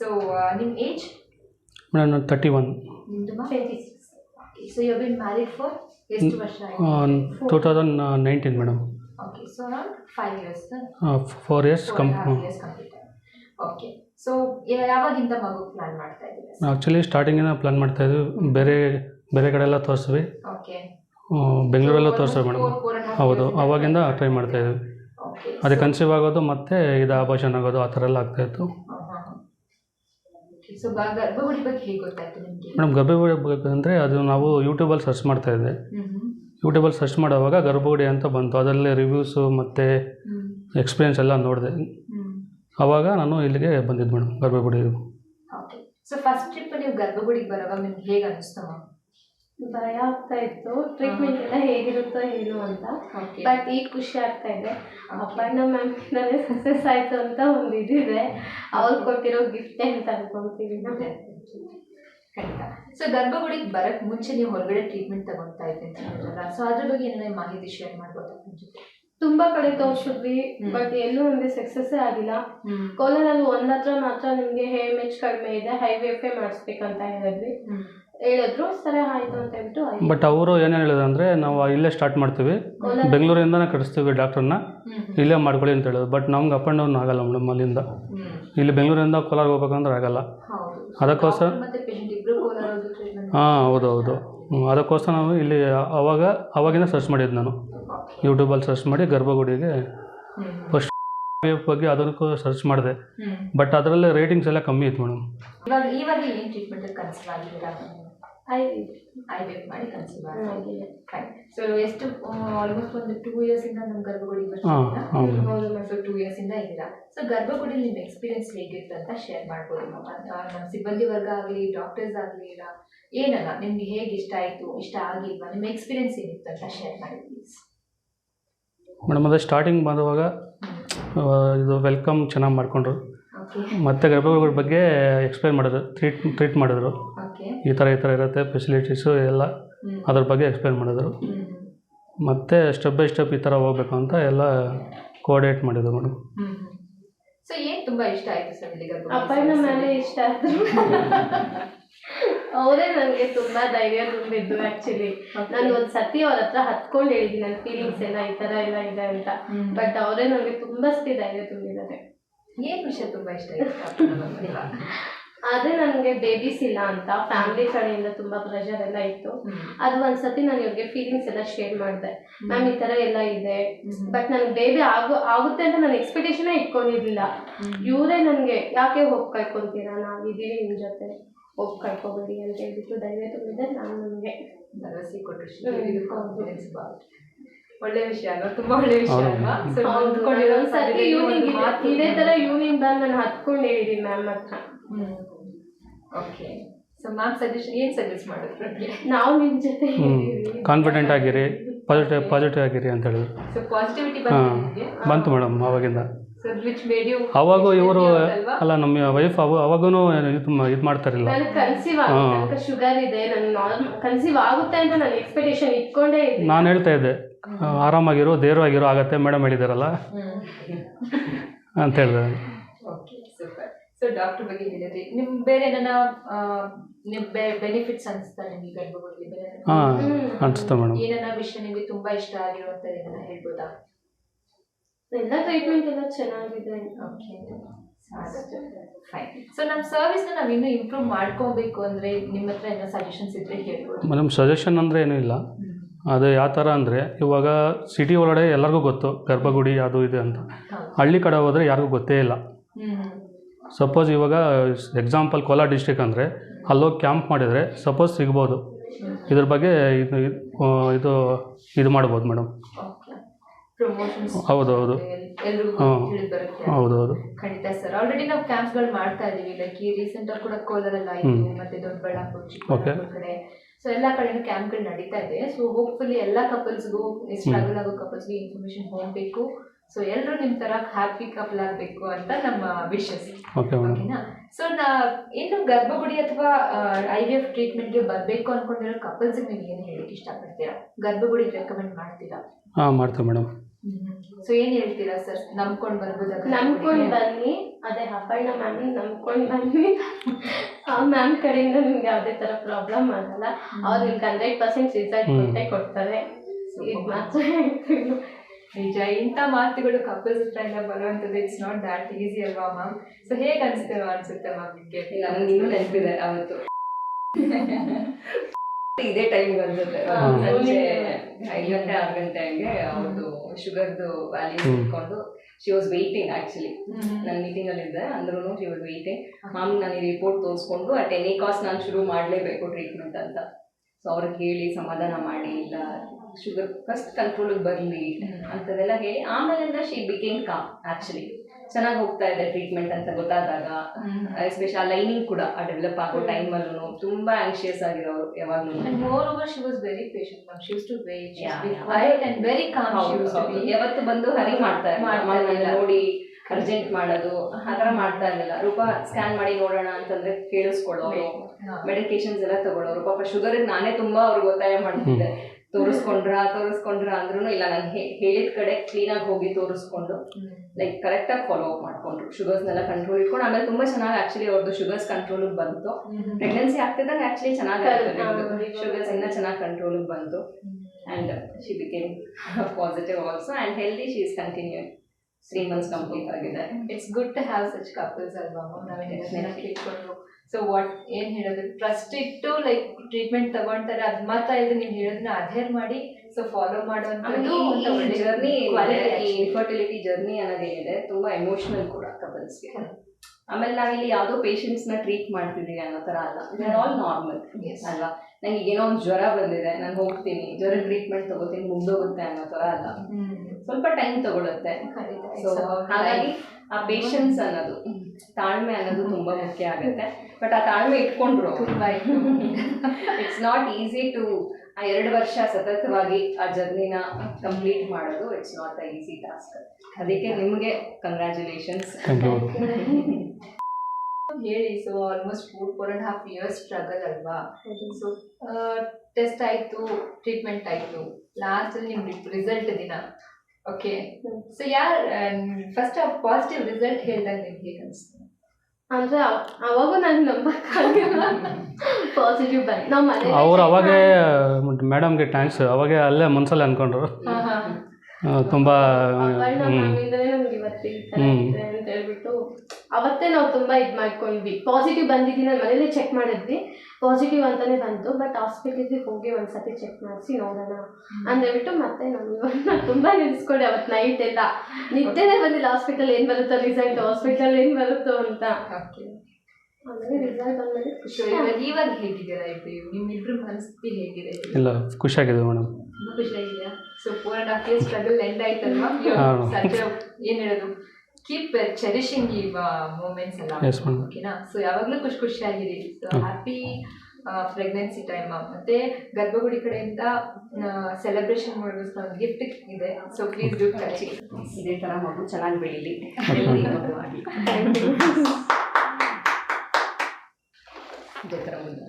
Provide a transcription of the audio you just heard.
So ನಿಮ್ಮ age madam ನಾನು thirty one so you been married for ಎಷ್ಟು ವರ್ಷ two thousand nineteen madam okay so around five years four years come okay so ಯಾವಾಗಿಂದ ಮಗು plan ಮಾಡ್ತಾ ಇದ್ದೀರಾ actually plan plan ಮಾಡ್ತಾಯಿದ್ವಿ ಬೇರೆ ಬೇರೆ ಕಡೆ ಎಲ್ಲ ತೋರಿಸ್ತೀವಿ ಓಕೆ ಬೆಂಗಳೂರೆಲ್ಲ ತೋರಿಸ್ತೀವಿ ಮೇಡಮ್ ಹೌದು ಆವಾಗಿಂದ ಟ್ರೈ ಮಾಡ್ತಾಯಿದ್ವಿ ಓಕೆ ಅದೇ ಕನ್ಸೀವ್ ಆಗೋದು ಮತ್ತು ಇದು ಆಪರೇಷನ್ ಆಗೋದು ಆ ಥರ ಎಲ್ಲ ಆಗ್ತಾಯಿತ್ತು ಸೊ ಗರ್ಭಗುಡಿ ಬಗ್ಗೆ ಹೇಗೆ ಗೊತ್ತಾಯ್ತು ನಿಮಗೆ? ಮೇಡಮ್ ಗರ್ಭಗುಡಿ ಬೇಕಂದರೆ ಅದು ನಾವು ಯೂಟ್ಯೂಬಲ್ಲಿ ಸರ್ಚ್ ಮಾಡ್ತಾಯಿದ್ದೆ ಯೂಟ್ಯೂಬಲ್ಲಿ ಸರ್ಚ್ ಮಾಡುವಾಗ ಗರ್ಭಗುಡಿ ಅಂತ ಬಂತು. ಅದರಲ್ಲಿ ರಿವ್ಯೂಸು ಮತ್ತು ಎಕ್ಸ್ಪೀರಿಯನ್ಸ್ ಎಲ್ಲ ನೋಡಿದೆ. ಆವಾಗ ನಾನು ಇಲ್ಲಿಗೆ ಬಂದಿದ್ದು ಮೇಡಮ್ ಗರ್ಭಗುಡಿ. ಓಕೆ ಸೊ ಫಸ್ಟ್ ಟ್ರಿಪ್ ನೀವು ಗರ್ಭಗುಡಿಗೆ ಬರೋವಾಗ ನಿಮ್ಗೆ ಹೇಗೆ ಅನಿಸ್ತಮ್ಮ ಭಯ ಆಗ್ತಾ ಇತ್ತು. ಟ್ರೀಟ್ಮೆಂಟ್ ಎಲ್ಲ ಹೇಗಿರುತ್ತೋ ಏನು ಅಂತ. ಬಟ್ ಈಗ ಖುಷಿ ಆಗ್ತಾ ಇದೆ. ಅಪ್ಪಣ್ಣ ಮ್ಯಾಮ್ ನನಗೆ ಸಕ್ಸಸ್ ಆಯಿತು ಅಂತ ಒಂದು ಇದಿದೆ ಅವ್ರು ಕೊಟ್ಟಿರೋ ಗಿಫ್ಟೇ ಅಂತ ಅನ್ಕೊಂತೀವಿ ನಾವು. ಖಂಡಿತ. ಸೊ ಗರ್ಭಗುಡಿಗೆ ಬರಕ್ಕೆ ಮುಂಚೆ ನೀವು ಹೊರಗಡೆ ಟ್ರೀಟ್ಮೆಂಟ್ ತಗೊಳ್ತಾ ಇದ್ದೆ ಅಂತ ಹೇಳಿದ್ರಲ್ಲ. ಸೊ ಅದ್ರ ಬಗ್ಗೆ ಏನಾದ್ರು ಮಾಹಿತಿ ಶೇರ್ ಮಾಡ್ಬೋದಾ ತುಂಬ ಜೊತೆ ತುಂಬಾ ಕಡೆ ತೋರಿಸಿದ್ವಿ. ಬಟ್ ಎಲ್ಲೂ ನಮಗೆ ಸಕ್ಸಸ್ಸೇ ಆಗಿಲ್ಲ. ಕೋಲಾರಲ್ಲಿ ಒಂದ್ ಹತ್ರ ಮಾತ್ರ ನಿಮಗೆ ಹೇ ಮೆಚ್ ಕಡಿಮೆ ಇದೆ ಹೈ ಎಫ್ ಮಾಡಿಸ್ಬೇಕಂತ ಹೇಳಿದ್ವಿ. ಹೇಳಿದ್ರು ಸರಿ ಆಯ್ತು ಅಂತ ಹೇಳ್ಬಿಟ್ಟು ಆಯ್ತು. ಬಟ್ ಅವರು ಏನೇನು ಹೇಳಿದ್ರು ಅಂದರೆ ನಾವು ಇಲ್ಲೇ ಸ್ಟಾರ್ಟ್ ಮಾಡ್ತೀವಿ. ಕೋಲಾರ. ಬೆಂಗಳೂರಿಂದನೇ ಕಳಿಸ್ತೀವಿ ಡಾಕ್ಟ್ರನ್ನ ಇಲ್ಲೇ ಮಾಡ್ಕೊಳ್ಳಿ ಅಂತ ಹೇಳಿದ್ರು. ಬಟ್ ನಮ್ಗೆ ಅಪ್ ಆ್ಯಂಡ್ ಡೌನ್ ಆಗಲ್ಲ ಮೇಡಮ್ ಅಲ್ಲಿಂದ. ಇಲ್ಲಿ ಬೆಂಗಳೂರಿಂದ ಕೋಲಾರ ಹೋಗ್ಬೇಕಂದ್ರೆ ಆಗಲ್ಲ. ಹೌದು. ಅದಕ್ಕೋಸ್ಕರ- Doctor ಮತ್ತೆ ಪೇಷಂಟ್ ಇಬ್ರು ಕೋಲಾರ ಹೋಗಿ ಟ್ರೀಟ್ಮೆಂಟ್ ಹಾಂ ಹೌದು ಹೌದು. ಹ್ಮ್, ಅದಕ್ಕೋಸ್ಕರ ನಾವು ಇಲ್ಲಿ ಅವಾಗ ಅವಾಗಿಂದ ಸರ್ಚ್ ಮಾಡಿದ್ದು ನಾನು. ಯೂಟ್ಯೂಬಲ್ಲಿ ಸರ್ಚ್ ಮಾಡಿ ಗರ್ಭಗುಡಿಗೆ ಫಸ್ಟ್ ಬಗ್ಗೆ ಅದಕ್ಕೂ ಸರ್ಚ್ ಮಾಡಿದೆ. ಬಟ್ ಅದರಲ್ಲಿ ರೇಟಿಂಗ್ಸ್ ಎಲ್ಲ ಕಮ್ಮಿ ಇತ್ತು ಮೇಡಮ್. ಇವಾಗ ಇವಾಗ ಏನ್ ಟ್ರೀಟ್ಮೆಂಟ್ ಕನ್ಸಲ್ ಆಗಿದ್ದೀರಾ? ಆಯ್ತು. ಐ ವೇಟ್ ಮಾಡಿ. ಕನ್ಸೀವ್ ಆಗಿದೆ. ಸೊ ಎಷ್ಟು ಆಲ್ಮೋಸ್ಟ್ ಒಂದು ಟೂ ಇಯರ್ಸ್ ಇಂದ ನಮ್ಮ ಗರ್ಭಗುಡಿ ಹಾಂ ಮ್ಯಾಮ್ ಸೊ ಟೂ ಇಯರ್ಸ್ ಇಂದ ಇಲ್ಲ ಸೊ ಗರ್ಭಗುಡಿ ನಿಮ್ಮ ಎಕ್ಸ್ಪೀರಿಯನ್ಸ್ ಹೇಗಿತ್ತು ಅಂತ ಶೇರ್ ಮಾಡ್ಬೋದು ಮ್ಯಾಮ್ ನಮ್ಮ ಸಿಬ್ಬಂದಿ ವರ್ಗ ಆಗಲಿ ಡಾಕ್ಟರ್ಸ್ ಆಗಲಿ ಇಲ್ಲ ಏನಲ್ಲ ನಿಮ್ಗೆ ಹೇಗೆ ಇಷ್ಟ ಆಯಿತು ಇಷ್ಟ ಆಗಿಲ್ವಾ? ನಿಮ್ಮ ಎಕ್ಸ್ಪೀರಿಯನ್ಸ್ ಏನಿತ್ತು ಅಂತ ಶೇರ್ ಮಾಡಿ ಪ್ಲೀಸ್ ಮೇಡಮ್ ಅದೇ ಸ್ಟಾರ್ಟಿಂಗ್ ಬಂದವಾಗ ಇದು ವೆಲ್ಕಮ್ ಚೆನ್ನಾಗಿ ಮಾಡಿಕೊಂಡ್ರು. ಮತ್ತೆ ಗರ್ಭಗುಡಿ ಬಗ್ಗೆ ಎಕ್ಸ್ಪ್ಲೈನ್ ಮಾಡಿದ್ರು ಟ್ರೀಟ್ ಟ್ರೀಟ್ ಮಾಡಿದ್ರು. ಈ ಥರ ಈ ಥರ ಇರುತ್ತೆ ಫೆಸಿಲಿಟೀಸು ಎಲ್ಲ. ಅದ್ರ ಬಗ್ಗೆ ಎಕ್ಸ್ಪ್ಲೇನ್ ಮಾಡಿದರು. ಮತ್ತು ಸ್ಟೆಪ್ ಬೈ ಸ್ಟೆಪ್ ಈ ಥರ ಹೋಗ್ಬೇಕು ಅಂತ ಎಲ್ಲ ಕೋಆರ್ಡಿನೇಟ್ ಮಾಡಿದ್ರು ಮೇಡಮ್. ಸೊ ಏನ್ ತುಂಬಾ ಇಷ್ಟ ಆಯ್ತು ಸರ್ ಮೇಲೆ ಇಷ್ಟ ಆದ್ರು ಅವರೇ ನನಗೆ ತುಂಬಾ ಧೈರ್ಯ ತುಂಬಿದ್ದು ಆಕ್ಚುಲಿ ನಾನು ಒಂದ್ ಸತಿ ಅವ್ರ ಹತ್ರ ಹತ್ಕೊಂಡು ಹೇಳಿದ್ದೀನಿ ನನ್ನ ಫೀಲಿಂಗ್ಸ್ ಎಲ್ಲ ಈ ತರ ಎಲ್ಲ ಇದೆ ಅಂತ. ಬಟ್ ಅವರೇ ನನಗೆ ತುಂಬಾ ಸತಿ ಧೈರ್ಯ ತುಂಬಿದ್ದಾರೆ. ಏನ್ ವಿಷಯ ತುಂಬಾ ಇಷ್ಟ ಆಯ್ತು? ಆದ್ರೆ ನನಗೆ ಬೇಬೀಸ್ ಇಲ್ಲ ಅಂತ ಫ್ಯಾಮಿಲಿ ಕಡೆಯಿಂದ ತುಂಬಾ ಪ್ರೆಷರ್ ಎಲ್ಲ ಇತ್ತು. ಅದು ಒಂದ್ಸತಿ ನಾನು ಇವ್ರಿಗೆ ಫೀಲಿಂಗ್ಸ್ ಎಲ್ಲ ಶೇರ್ ಮಾಡಿದೆ. ಮ್ಯಾಮ್ ಈ ತರ ಎಲ್ಲ ಇದೆ. ಬಟ್ ನನಗೆ ಬೇಬಿ ಆಗು ಆಗುತ್ತೆ ಅಂತ ನಾನು ಎಕ್ಸ್ಪೆಕ್ಟೇಷನೇ ಇಟ್ಕೊಂಡಿರ್ಲಿಲ್ಲ. ಇವರೇ ನನಗೆ ಯಾಕೆ ಹೋಗಿ ಕಳ್ಕೊತೀರಾ ನಾವು ಇದ್ದೀವಿ ನಿಮ್ಮ ಜೊತೆ. ಹೋಗಿ ಕಳ್ಕೊಬೇಡಿ ಅಂತ ಹೇಳ್ಬಿಟ್ಟು ಧೈರ್ಯ ತುಂಬಿದ್ದೆ ನಾನು ನನಗೆ. ಭರವಸೆ ಕೊಟ್ಟರು ಒಳ್ಳೆ ವಿಷಯ ಅಲ್ವಾ? ತುಂಬಾ ಒಳ್ಳೆ ವಿಷಯ. ಅಲ್ವಾ? ಇದೇ ತರ ಯೂನಿಯನ್ ಬ್ಯಾಂಕ್ ನಾನು ಹತ್ಕೊಂಡು ಹೇಳಿದೀನಿ ಮ್ಯಾಮ್ ಹತ್ರ. ಓಕೆ ಸೊ ಮ್ಯಾಮ್ ಸಜೆಷನ್ ಏನು ಸಜೆಸ್ಟ್ ಮಾಡಿದ್ರು? ನಾವು ನಿಮ್ಮ ಜೊತೆ ಹ್ಞೂ ಇದ್ದೀವಿ. ಕಾನ್ಫಿಡೆಂಟ್ ಆಗಿರಿ ಪಾಸಿಟಿವ್ ಪಾಸಿಟಿವ್ ಆಗಿರಿ ಅಂತ ಹೇಳಿದ್ರು. ಸೊ ಪಾಸಿಟಿವಿಟಿ ಹಾಂ ಬಂತು ಮೇಡಮ್ ಆವಾಗಿಂದ ಸೊ ವಿಚ್ ಮೇಡ್ ಯು ಅವಾಗ ಇವರು ಅಲ್ಲ ನಮ್ಮ ವೈಫ್ ಅವ ಅವಾಗೂ ಇದು ಇದು ಮಾಡ್ತಾರಿಲ್ಲ. ನನಗೆ ಕನ್ಸೀವ್ ಆಗುತ್ತೆ ಶುಗರ್ ಇದೆ ನಾನು ನಾರ್ಮಲ್ ಕನ್ಸೀವ್ ಆಗುತ್ತೆ ಅಂತ ನಾನು ಎಕ್ಸ್ಪೆಕ್ಟೇಷನ್ ಇಟ್ಕೊಂಡೇ ಇದ್ದೀನಿ. ನಾನು ಹೇಳ್ತಾ ಇದ್ದೆ ಆ, ಆರಾಮಾಗಿರೋ ಧೈರ್ಯವಾಗಿರೋ ಆಗತ್ತೆ ಮೇಡಮ್ ಹೇಳಿದಾರಲ್ಲ. ಅಂತ ಹೇಳಿದೆ ಸೊ ಡಾಕ್ಟರ್ ಬಗ್ಗೆ ಹೇಳಿದ್ರಿ. ನಿಮ್ ಬೇರೆ ನಿಮ್ ಬೆನಿಫಿಟ್ಸ್ ಅನಿಸ್ತಾ ನಿಮಗೆ ಗರ್ಭಗುಡಿ. ಅನಿಸ್ತು ಮೇಡಮ್ ಏನಾನ? ವಿಷಯ ನಿಮಗೆ ತುಂಬಾ ಇಷ್ಟ ಆಗಿರುವಂತ ಏನಾನ ಹೇಳ್ಬೋದಾ? ಎಲ್ಲ ಟ್ರೀಟ್ಮೆಂಟ್ ಎಲ್ಲ ಚೆನ್ನಾಗಿದೆ. ಓಕೆ ಫೈನ್ ಸೊ ನಮ್ಮ ಸರ್ವಿಸ್ನ ನಾವು ಇನ್ನೂ ಇಂಪ್ರೂವ್ ಮಾಡ್ಕೋಬೇಕು ಅಂದ್ರೆ ನಿಮ್ಮ ಹತ್ರ ಏನೋ ಸಜೆಷನ್ಸ್ ಇದ್ರೆ ಹೇಳ್ಬೋದು? ಮೇಡಮ್ ಸಜೆಷನ್ ಅಂದರೆ ಏನೂ ಇಲ್ಲ. ಅದು ಯಾವ ಥರ ಅಂದರೆ ಇವಾಗ ಸಿಟಿ ಒಳಗಡೆ ಎಲ್ಲರಿಗೂ ಗೊತ್ತು ಗರ್ಭಗುಡಿ ಯಾವುದು ಇದೆ ಅಂತ. ಹಳ್ಳಿ ಕಡೆ ಹೋದರೆ ಯಾರಿಗೂ ಗೊತ್ತೇ ಇಲ್ಲ. ಸಪೋಸ್ ಇವಾಗ ಎಕ್ಸಾಂಪಲ್ ಕೋಲಾರ ಡಿಸ್ಟಿಕ್ ಅಂದರೆ ಅಲ್ಲೋಗಿ ಕ್ಯಾಂಪ್ ಮಾಡಿದರೆ ಸಪೋಸ್ ಸಿಗ್ಬೋದು. ಇದ್ರ ಬಗ್ಗೆ ಇದು ಇದು ಇದು ಮಾಡ್ಬೋದು ಮೇಡಮ್ ಹೌದು ಹೌದು. ಬರುತ್ತೆ. ಹೌದು ಹೌದು ಖಂಡಿತ ಸರ್ ಆಲ್ರೆಡಿ ನಾವು ಕ್ಯಾಂಪ್ಸ್ಗಳು ಮಾಡ್ತಾ ಇದೀವಿ. ಲೈಕ್ ಈ ರೀಸೆಂಟ್ ಆಗಿ ಕೂಡ ಕೋಲಾರಲ್ಲಿ ಆಯ್ತು. ಮತ್ತೆ ದೊಡ್ಡಬಳ್ಳಾಪುರ. ಚಿಕ್ಕಬಳ್ಳಾಪುರ ಕಡೆ. ಸೊ ಎಲ್ಲ ಕಡೆನೂ ಕ್ಯಾಂಪ್ಗಳು ನಡೀತಾ ಇದೆ. ಸೊ ಹೋಪ್ಫುಲಿ ಎಲ್ಲ ಕಪಲ್ಸ್ಗೂ ಸ್ಟ್ರಗಲ್ ಆಗೋ ಕಪಲ್ಸ್ಗೆ ಇನ್ಫಾರ್ಮೇಶನ್ ಹೋಗ್ಬೇಕು. ಸೊ ಎಲ್ಲರೂ ನಿಮ್ ತರ ಹ್ಯಾಪಿ ಕಪಲ್ ಆಗ್ಬೇಕು ಅಂತ ನಮ್ಮ ವಿಶಸ್ ಓಕೆ ಓಕೆನಾ ಸೊ ನಾ? ಇನ್ನು ಗರ್ಭಗುಡಿ ಅಥವಾ ಐ ವಿ ಎಫ್ ಟ್ರೀಟ್ಮೆಂಟ್ಗೆ ಬರಬೇಕು ಅನ್ಕೊಂಡಿರೋ ಕಪಲ್ಸ್ ನೀವು ಏನು ಹೇಳಕ್ಕೆ ಇಷ್ಟಪಡ್ತೀರಾ? ಗರ್ಭಗುಡಿ ರೆಕಮೆಂಡ್ ಮಾಡ್ತೀರಾ? ಹಾಂ ಮಾಡ್ತೀವಿ ಮೇಡಮ್ ಸೊ ಏನ್ ಹೇಳ್ತೀರಾ ಸರ್ ನಂಬ್ಕೊಂಡ್ ಬರ್ಬೋದು ನಂಬ್ಕೊಂಡ್ ಬನ್ನಿ. ಅದೇ ಹಬ್ಬಣ್ಣ ಮ್ಯಾಮ್ ನಂಬ್ಕೊಂಡು ಬನ್ನಿ. ಆ ಮ್ಯಾಮ್ ಕಡೆಯಿಂದ ನಿಮ್ಗೆ ಯಾವುದೇ ತರ ಪ್ರಾಬ್ಲಮ್ ಆಗಲ್ಲ. ಅವ್ರು ನಿಮ್ಗೆ ಹಂಡ್ರೆಡ್ ಪರ್ಸೆಂಟ್ ರಿಸಲ್ಟ್ ಕೊಟ್ಟೆ ಕೊಡ್ತಾರೆ. ಇದು ಮಾತ್ರ ಹೇಳ್ತೀನಿ. ನಿಜ ಇಂಥ ಮಾತುಗಳು ಕಪಲ್ಸ್ ಹತ್ರ ಎಲ್ಲ ಬರುವಂಥದ್ದು ಇಟ್ಸ್ ನಾಟ್ ದಾಟ್ ಈಸಿ ಅಲ್ವಾ ಮ್ಯಾಮ್ ಸೊ ಹೇಗೆ ಅನ್ಸ್ತೇವೆ ಅನ್ಸುತ್ತೆ ಮ್ಯಾಮ್ ನಿಮಗೆ? ನನಗೆ ಇನ್ನೂ ನೆನಪಿದೆ ಅವತ್ತು. ಇದೇ ಟೈಮ್ ಬಂದಿದೆ ಐದು ಗಂಟೆ ಆರು ಗಂಟೆ ಹಂಗೆ ಅವ್ರದ್ದು ಶುಗರ್ದು ವ್ಯಾಲ್ಯೂ. ಇಟ್ಕೊಂಡು ಶಿ ವಾಸ್ ವೆಯ್ಟಿಂಗ್ ಆಕ್ಚುಲಿ ನನ್ನ ಮೀಟಿಂಗ್ ಅಲ್ಲಿ ಇದ್ದೆ ಅಂದ್ರೂ ಶಿ ವಾಸ್ ವೆಯ್ಟಿಂಗ್ ಮ್ಯಾಮ್ ನಾನು ಈ ರಿಪೋರ್ಟ್ ತೋರಿಸ್ಕೊಂಡು ಅಟ್ ಎನಿ ಕಾಸ್ಟ್ ನಾನು ಶುರು ಮಾಡಲೇಬೇಕು ಟ್ರೀಟ್ಮೆಂಟ್ ಅಂತ. ಸೊ ಅವ್ರಿಗೆ ಕೇಳಿ ಸಮಾಧಾನ ಮಾಡಿ ಇಲ್ಲ ಶುಗರ್ ಫಸ್ಟ್ ಕಂಟ್ರೋಲಿಗೆ ಬರಲಿ ಅಂತದೆಲ್ಲ ಹೇಳಿ ಆಮೇಲಿಂದ ಶಿ ಬಿಕೇಮ್ ಕಾಮ್ ಆಕ್ಚುಲಿ ಚೆನ್ನಾಗಿ ಹೋಗ್ತಾ ಇದೆ ಟ್ರೀಟ್ಮೆಂಟ್ ಅಂತ ಗೊತ್ತಾದಾಗ. ಎಸ್ಪೆಷಲ್ ಲೈನಿಂಗ್ ಕೂಡ ಆ ಡೆವಲಪ್ ಆಗೋ ಟೈಮಲ್ಲೂ ತುಂಬಾ ಆಂಕ್ಷಿಯಸ್ ಆಗಿರೋರು ಯಾವಾಗ್ಲೂ moreover she was very patient ma'am she to to wait. She very calm. ಯಾವತ್ತು ಬಂದು ಹರಿ ಮಾಡ್ತಾ. ನೋಡಿ ಅರ್ಜೆಂಟ್ ಮಾಡೋದು ಆ ಥರ ಮಾಡ್ತಾ ಇರಲಿಲ್ಲ. ರೂಪ ಸ್ಕ್ಯಾನ್ ಮಾಡಿ ನೋಡೋಣ ಅಂತಂದ್ರೆ ಕೇಳಿಸ್ಕೊಳ್ಳೋರು. ಮೆಡಿಕೇಶನ್ಸ್ ಎಲ್ಲ ತಗೊಳ್ಳೋರು. ಪಾಪ ಶುಗರ್ ನಾನೇ ತುಂಬಾ ಅವ್ರಿಗೆ ಒತ್ತಾಯ ಮಾಡ್ತಿದ್ದೆ. ತೋರಿಸ್ಕೊಂಡ್ರ ತೋರಿಸ್ಕೊಂಡ್ರ ಅಂದ್ರೂ ಇಲ್ಲ ನಾನು ಹೇಳಿದ ಕಡೆ ಕ್ಲೀನಾಗಿ ಹೋಗಿ ತೋರಿಸ್ಕೊಂಡು ಲೈಕ್ ಕರೆಕ್ಟಾಗಿ ಫಾಲೋ ಅಪ್ ಮಾಡ್ಕೊಂಡ್ರು. ಶುಗರ್ಸ್ನೆಲ್ಲ ಕಂಟ್ರೋಲ್ ಇಟ್ಕೊಂಡು ಆಮೇಲೆ ತುಂಬಾ ಚೆನ್ನಾಗಿ ಆಕ್ಚುಲಿ ಅವ್ರದ್ದು ಶುಗರ್ಸ್ ಕಂಟ್ರೋಲಿಗೆ ಬಂತು. ಪ್ರೆಗ್ನೆನ್ಸಿ ಆಗ್ತಿದ್ದಾಗ ಆಕ್ಚುಲಿ ಚೆನ್ನಾಗಿ ಶುಗರ್ಸ್ ಇನ್ನ ಚೆನ್ನಾಗಿ ಕಂಟ್ರೋಲಿಗೆ ಬಂತು. And she became positive also and healthy she is continuing three months complete ಆಗಿದೆ. It's good to have such couples ಅಲ್ವಾ. ಕೇಳ್ಕೊಂಡು ಸೊ ವಾಟ್ ಏನ್ ಹೇಳೋದು? ಟ್ರಸ್ಟ್ ಇಟ್ಟು ಲೈಕ್ ಟ್ರೀಟ್ಮೆಂಟ್ ತಗೊಂತಾರೆ ಅದ್ ಮಾತ್ರ ಇದು ನೀವು ಹೇಳೋದನ್ನ ಅಧೇರ್ ಮಾಡಿ ಸೊ ಫಾಲೋ ಒಳ್ಳೆ ಜರ್ನಿ ಇನ್ಫರ್ಟಿಲಿಟಿ ಜರ್ನಿ ಅನ್ನೋದೇನಿದೆ ತುಂಬಾ ಎಮೋಷನಲ್ ಕೂಡ ಕಪಲ್ಸ್ಗೆ ಆಮೇಲೆ ನಾವಿಲ್ಲಿ ಯಾವುದೋ ನ ಟ್ರೀಟ್ ಮಾಡ್ತಿದ್ದೀವಿ ಅನ್ನೋ ತರ ಅಲ್ಲ ದೇ ಆರ್ ಆಲ್ ನಾರ್ಮಲ್. ಅಲ್ವಾ ನಂಗೆ ಏನೋ ಒಂದು ಜ್ವರ ಬಂದಿದೆ ನಾನು ಹೋಗ್ತೀನಿ ಜ್ವರ ಟ್ರೀಟ್ಮೆಂಟ್ ತಗೋತೀನಿ ಮುಗ್ದೋಗುತ್ತೆ ಅನ್ನೋ ತರ ಅಲ್ಲ ಸ್ವಲ್ಪ ಟೈಮ್ ತಗೊಳುತ್ತೆ. ಸೊ ಹಾಗಾಗಿ. ಆ ಪೇಷನ್ಸ್ ಅನ್ನೋದು ತಾಳ್ಮೆ ಅನ್ನೋದು ತುಂಬಾ ಮುಖ್ಯ ಆಗುತ್ತೆ. ಬಟ್ ಆ ತಾಳ್ಮೆ ಇಟ್ಕೊಂಡ್ರು ತುಂಬಾ ಇಟ್ಸ್ ನಾಟ್ ಈಸಿ ಟು ಆ ಎರಡು ವರ್ಷ ಸತತವಾಗಿ ಆ ಜರ್ನಿನ ಕಂಪ್ಲೀಟ್ ಮಾಡೋದು it's not a easy task ಅದಕ್ಕೆ ನಿಮಗೆ ಕಂಗ್ರ್ಯಾಚುಲೇಷನ್ಸ್ ಹೇಳಿ so almost four four and half years struggle ಅಲ್ವಾ? ಸೊ ಟೆಸ್ಟ್ ಆಯಿತು ಟ್ರೀಟ್ಮೆಂಟ್ ಆಯಿತು. ಲಾಸ್ಟಲ್ಲಿ ನಿಮ್ಮ ನಿಮ್ ರಿಸಲ್ಟ್ ದಿನ. Okay so your first of positive result ಹೇಳಿದಾಗ ನಿಮ್ಗೆ ಹೇಗೆ ಅನಿಸ್ತು ಅಂದ್ರೆ ಅವ್- ಅವಾಗೂ ನಾನು ನಂಬಕ್ಕಾಗಿಲ್ಲ ಪಾಸಿಟಿವ್ ಬಂದು ನಾವು ಮನೆ ಅವ್ರು ಅವಾಗೇ ಮೇಡಮ್ಗೆ ಥ್ಯಾಂಕ್ಸ್ ಅವಾಗೇ ಅಲ್ಲೇ ಮನ್ಸಲ್ಲಿ ಅನ್ಕೊಂಡ್ರು. ತುಂಬ ಅಂತ ಹೇಳ್ಬಿಟ್ಟು ಅವತ್ತೇ ನಾವು ತುಂಬಾ ಇದು ಮಾಡ್ಕೊಂಡ್ವಿ. ಪಾಸಿಟಿವ್ ಬಂದಿದ್ದೀನಿ ನಾನು ಮನೇಲಿ ಚೆಕ್ ಮಾಡಿದ್ವಿ. ಪಾಸಿಟಿವ್ ಅಂತಾನೆ ಬಂತು ಬಟ್ ಹಾಸ್ಪಿಟಲ್ಗೆ ಹೋಗಿ ಒಂದ್ಸತಿ ಚೆಕ್ ಮಾಡಿಸಿ ನೋಡೋಣ. ಅಂತ ಹೇಳ್ಬಿಟ್ಟು ಮತ್ತೆ ನಾನು ಇವಾಗ ತುಂಬಾ ನೆನೆಸ್ಕೊಂಡೆ ಅವತ್ತು ನೈಟ್ ಎಲ್ಲ. ನಿದ್ದೆನೇ ಬಂದಿಲ್ಲ ಹಾಸ್ಪಿಟಲ್ ಏನು ಬರುತ್ತೋ ರಿಸಲ್ಟ್ ಹಾಸ್ಪಿಟಲ್ ಏನು ಬರುತ್ತೋ ಅಂತ. ಇಲ್ಲ ಖುಷಿಯಾಗಿದೆ ಮೇಡಮ್. ತುಂಬಾ ಖುಷಿಯಾಗಿದೆಯಾ so four and half years struggle end ಆಯ್ತಲ್ವಾ? ಏನ್ ಹೇಳೋದು? ಕೀಪ್ ಚೆರಿಶಿಂಗ್ ಈ ಮೂಮೆಂಟ್ಸ್ ಎಲ್ಲ Yes, ma'am. ಓಕೆನಾ ಸೊ ಯಾವಾಗಲೂ ಖುಷಿ ಖುಷಿಯಾಗಿರಿ so hmm. Happy pregnancy time ಮತ್ತೆ ಗರ್ಭಗುಡಿ ಕಡೆಯಿಂದ ಸೆಲೆಬ್ರೇಷನ್ ಮಾಡೋದಕ್ಕೆ ಒಂದು ಗಿಫ್ಟ್ ಇದೆ. ಸೊ ಪ್ಲೀಸ್ ಡೂ ಟಚ್ ಇದೇ ತರ ಮಗು ಚೆನ್ನಾಗಿ ಬೆಳೀಲಿ. ಹೆಲ್ದಿ ಮಗು ಆಗಲಿ ಇದೇ ಥರ ಮುಂದೆ